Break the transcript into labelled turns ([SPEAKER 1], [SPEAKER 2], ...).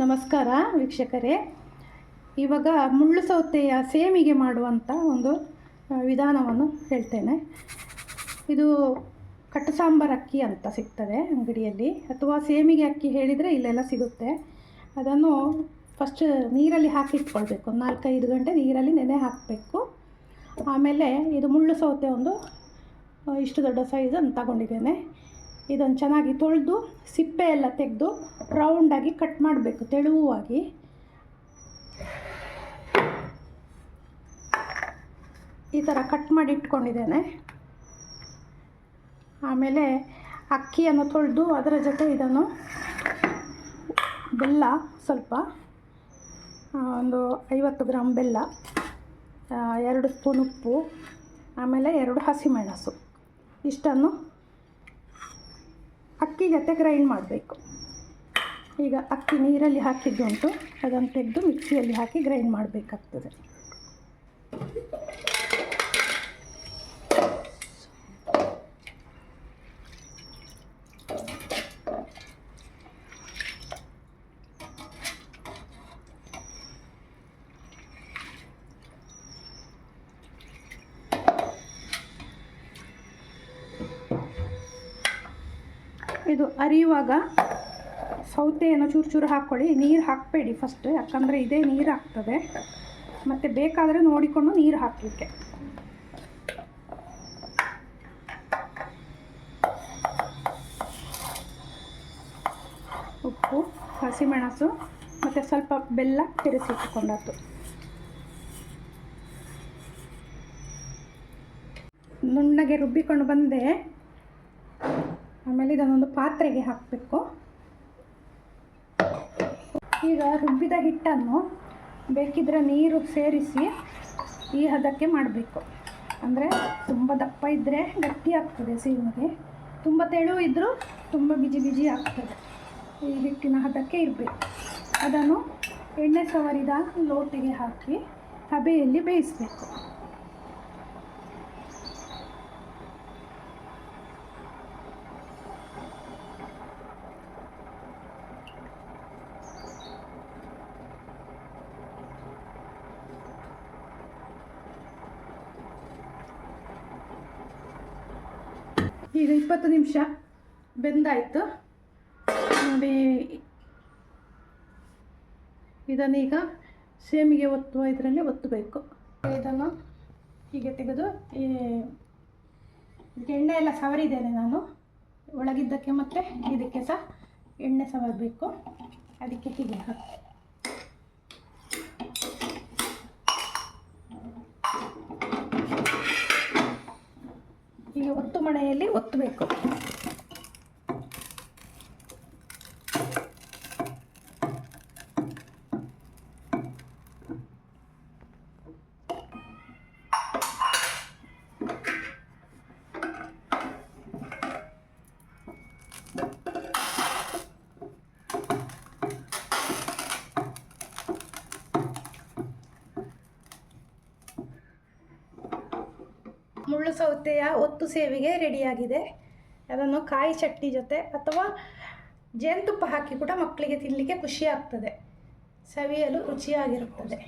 [SPEAKER 1] ನಮಸ್ಕಾರ ವೀಕ್ಷಕರೇ. ಇವಾಗ ಮುಳ್ಳು ಸೌತೆಯ ಸೇಮಿಗೆ ಮಾಡುವಂಥ ಒಂದು ವಿಧಾನವನ್ನು ಹೇಳ್ತೇನೆ. ಇದು ಕಟ್ಟು ಸಾಂಬಾರು ಅಕ್ಕಿ ಅಂತ ಸಿಗ್ತದೆ ಅಂಗಡಿಯಲ್ಲಿ. ಅಥವಾ ಸೇಮಿಗೆ ಅಕ್ಕಿ ಹೇಳಿದರೆ ಇಲ್ಲೆಲ್ಲ ಸಿಗುತ್ತೆ. ಅದನ್ನು ಫಸ್ಟ್ ನೀರಲ್ಲಿ ಹಾಕಿಟ್ಕೊಳ್ಬೇಕು. ಒಂದು ನಾಲ್ಕೈದು ಗಂಟೆ ನೀರಲ್ಲಿ ನೆನೆ ಹಾಕಬೇಕು. ಆಮೇಲೆ ಇದು ಮುಳ್ಳು ಸೌತೆ ಒಂದು ಇಷ್ಟು ದೊಡ್ಡ ಸೈಜನ್ನು ತಗೊಂಡಿದ್ದೇನೆ. ಇದನ್ನು ಚೆನ್ನಾಗಿ ತೊಳೆದು ಸಿಪ್ಪೆ ಎಲ್ಲ ತೆಗೆದು ರೌಂಡಾಗಿ ಕಟ್ ಮಾಡಬೇಕು, ತೆಳುವಾಗಿ. ಈ ಥರ ಕಟ್ ಮಾಡಿ ಇಟ್ಕೊಂಡಿದ್ದೇನೆ. ಆಮೇಲೆ ಅಕ್ಕಿಯನ್ನು ತೊಳೆದು ಅದರ ಜೊತೆ ಇದನ್ನು ಬೆಲ್ಲ ಸ್ವಲ್ಪ ಒಂದು ಐವತ್ತು ಗ್ರಾಮ್ ಬೆಲ್ಲ ಎರಡು ಸ್ಪೂನ್ ಉಪ್ಪು, ಆಮೇಲೆ ಎರಡು ಹಸಿಮೆಣಸು ಇಷ್ಟನ್ನು ಅಕ್ಕಿ ಜೊತೆ ಗ್ರೈಂಡ್ ಮಾಡಬೇಕು. ಈಗ ಅಕ್ಕಿ ನೀರಲ್ಲಿ ಹಾಕಿದ್ದುಂಟು ಅದನ್ನು ತೆಗೆದು ಮಿಕ್ಸಿಯಲ್ಲಿ ಹಾಕಿ ಗ್ರೈಂಡ್ ಮಾಡಬೇಕಾಗ್ತದೆ. ಇದು ಅರಿಯುವಾಗ ಸೌತೆಯನ್ನು ಚೂರು ಚೂರು ಹಾಕ್ಕೊಳ್ಳಿ. ನೀರು ಹಾಕಬೇಡಿ ಫಸ್ಟ್ ಯಾಕಂದರೆ ಇದೇ ನೀರು ಹಾಕ್ತದೆ ಮತ್ತು ಬೇಕಾದರೆ ನೋಡಿಕೊಂಡು ನೀರು ಹಾಕಲಿಕ್ಕೆ. ಉಪ್ಪು, ಹಸಿಮೆಣಸು, ಮತ್ತು ಸ್ವಲ್ಪ ಬೆಲ್ಲ ತೆರೆಸಿಟ್ಟುಕೊಂಡದ್ದು. ನುಣ್ಣಗೆ ರುಬ್ಬಿಕೊಂಡು ಬಂದೆ. ಆಮೇಲೆ ಇದನ್ನೊಂದು ಪಾತ್ರೆಗೆ ಹಾಕಬೇಕು. ಈಗ ರುಬ್ಬಿದ ಹಿಟ್ಟನ್ನು ಬೇಕಿದ್ರೆ ನೀರು ಸೇರಿಸಿ ಈ ಹದಕ್ಕೆ ಮಾಡಬೇಕು. ಅಂದರೆ ತುಂಬ ದಪ್ಪ ಇದ್ದರೆ ಗಟ್ಟಿ ಆಗ್ತದೆ ಸೀಮೆಗೆ ತುಂಬ ತೆಳು ಇದ್ದರೂ ತುಂಬ ಬಿಜಿ ಬಿಜಿ ಆಗ್ತದೆ ಈ ಹಿಟ್ಟಿನ ಹದಕ್ಕೆ ಇರಬೇಕು. ಅದನ್ನು ಎಣ್ಣೆ ಸವರಿದ ಲೋಟಿಗೆ ಹಾಕಿ ಹಬೆಯಲ್ಲಿ ಬೇಯಿಸಬೇಕು. ಈಗ ಇಪ್ಪತ್ತು ನಿಮಿಷ ಬೆಂದಾಯಿತು. ನೋಡಿ, ಇದನ್ನೀಗ ಸೇಮಿಗೆ ಒತ್ತುವ ಇದರಲ್ಲಿ ಒತ್ತಬೇಕು. ಇದನ್ನು ಹೀಗೆ ತೆಗೆದು ಈ ಎಣ್ಣೆ ಎಲ್ಲ ಸವರಿದ್ದೇನೆ ನಾನು. ಒಳಗಿದ್ದಕ್ಕೆ ಮತ್ತೆ ಇದಕ್ಕೆ ಸಹ ಎಣ್ಣೆ ಸವರಬೇಕು. ಅದಕ್ಕೆ ಹೀಗೆ ಹಾಕಿ ಈಗ ಒತ್ತು ಮಣೆಯಲ್ಲಿ ಒತ್ತಬೇಕು ಮುಳ್ಳು ಸೌತೆಯ ಒತ್ತು ಸೇವಿಗೆ ರೆಡಿಯಾಗಿದೆ. ಅದನ್ನು ಕಾಯಿ ಚಟ್ನಿ ಜೊತೆ ಅಥವಾ ಜೇನುತುಪ್ಪ ಹಾಕಿ ಕೂಡ ಮಕ್ಕಳಿಗೆ ತಿನ್ನಲಿಕ್ಕೆ ಖುಷಿ ಆಗ್ತದೆ. ಸವಿಯಲು ರುಚಿಯಾಗಿರುತ್ತದೆ.